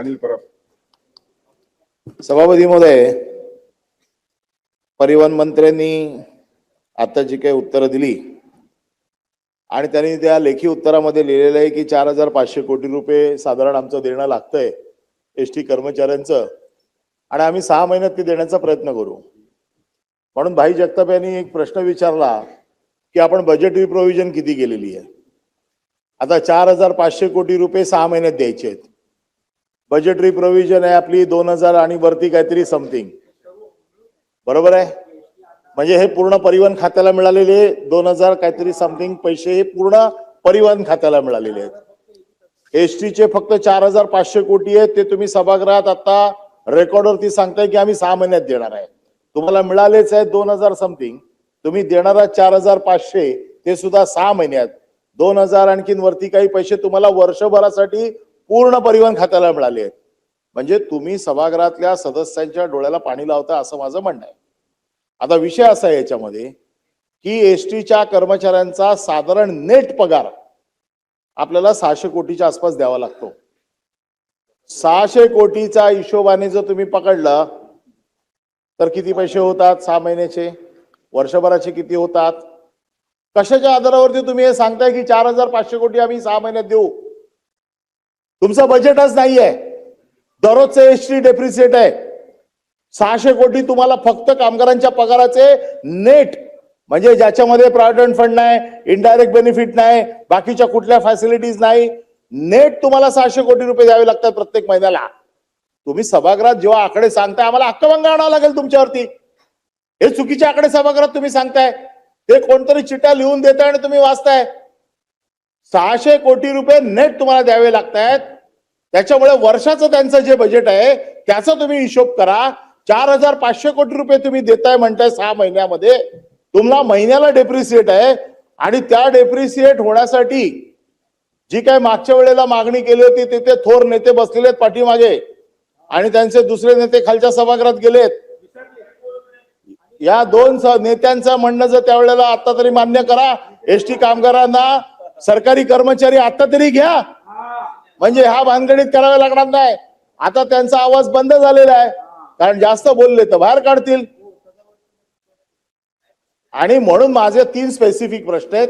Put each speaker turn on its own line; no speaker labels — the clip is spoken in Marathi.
अनिल परब
सभापती महोदय परिवहन मंत्र्यांनी आता जी काही उत्तरं दिली आणि त्यांनी त्या लेखी उत्तरामध्ये लिहिलेलं आहे की चार हजार पाचशे कोटी रुपये साधारण आमचं देणं लागतंय एस टी कर्मचाऱ्यांचं आणि आम्ही सहा महिन्यात ते देण्याचा प्रयत्न करू म्हणून भाई जगताप यांनी एक प्रश्न विचारला की आपण बजेटरी प्रोव्हिजन किती केलेली आहे आता चार हजार पाचशे कोटी रुपये सहा महिन्यात द्यायचे आहेत बजेटरी प्रोव्हिजन आहे आपली दोन हजार आणि वरती काहीतरी समथिंग बरोबर आहे? म्हणजे हे पूर्ण परिवहन खात्याला मिळालेले दोन हजार काहीतरी समथिंग पैसे हे पूर्ण परिवहन खात्याला मिळालेले आहेत. एस चे फक्त चार हजार पाचशे कोटी आहेत. ते तुम्ही सभागृहात आता रेकॉर्डवरती सांगताय की आम्ही सहा महिन्यात देणार आहे. तुम्हाला मिळालेच आहे दोन हजार समथिंग तुम्ही देणारा चार हजार पाचशे. ते सुद्धा सहा महिन्यात. दोन हजार आणखीन वरती काही पैसे तुम्हाला वर्षभरासाठी पूर्ण परिवहन खात्याला मिळाले आहेत. म्हणजे तुम्ही सभागृहातल्या सदस्यांच्या डोळ्याला पाणी लावता असं माझं म्हणणं आहे. आता विषय असा आहे याच्यामध्ये की एस टीच्या कर्मचाऱ्यांचा साधारण नेट पगार आपल्याला सहाशे कोटीच्या आसपास द्यावा लागतो. सहाशे कोटीचा हिशोबाने जर तुम्ही पकडलं तर किती पैसे होतात सहा महिन्याचे? वर्षभराचे किती होतात? कशाच्या आधारावरती तुम्ही हे सांगताय की चार हजार पाचशे कोटी आम्ही सहा महिन्यात देऊ? तुमचं बजेटच नाहीये. दररोजचं एस टी डेप्रिसिएट आहे. सहाशे कोटी तुम्हाला फक्त कामगारांच्या पगाराचे नेट म्हणजे ज्याच्यामध्ये प्रॉव्हिडंट फंड नाही इनडायरेक्ट बेनिफिट नाही बाकीच्या कुठल्या फॅसिलिटीज नाही नेट तुम्हाला सहाशे कोटी रुपये द्यावे लागतात प्रत्येक महिन्याला. तुम्ही सभागृहात जेव्हा आकडे सांगताय आम्हाला हक्कभंग आणावं लागेल तुमच्यावरती. हे चुकीचे आकडे सभागृहात तुम्ही सांगताय. ते कोणतरी चिट्या लिहून देताय आणि तुम्ही वाचताय. सहाशे कोटी रुपये नेट तुम्हाला द्यावे लागतायत. त्याच्यामुळे वर्षाचं त्यांचं जे बजेट आहे त्याचा तुम्ही हिशोब करा. चार हजार पाचशे कोटी रुपये तुम्ही देताय म्हणताय सहा महिन्यामध्ये. तुम्हाला महिन्याला डेप्रिसिएट आहे. आणि त्या डेप्रिसिएट होण्यासाठी जी काय मागच्या वेळेला मागणी केली होती तिथे थोर नेते बसलेले आहेत पाठीमागे. आणि त्यांचे दुसरे नेते खालच्या सभागृहात गेलेत. या दोन नेत्यांचं म्हणणं जर त्यावेळेला आता तरी मान्य करा. एस टी कामगारांना सरकारी कर्मचारी आता तरी घ्या. म्हणजे हा भानगडीत करावा लागणार नाही. आता त्यांचा आवाज बंद झालेला आहे. कारण जास्त बोलले तर बाहेर काढतील. आणि म्हणून माझे तीन स्पेसिफिक प्रश्न आहेत.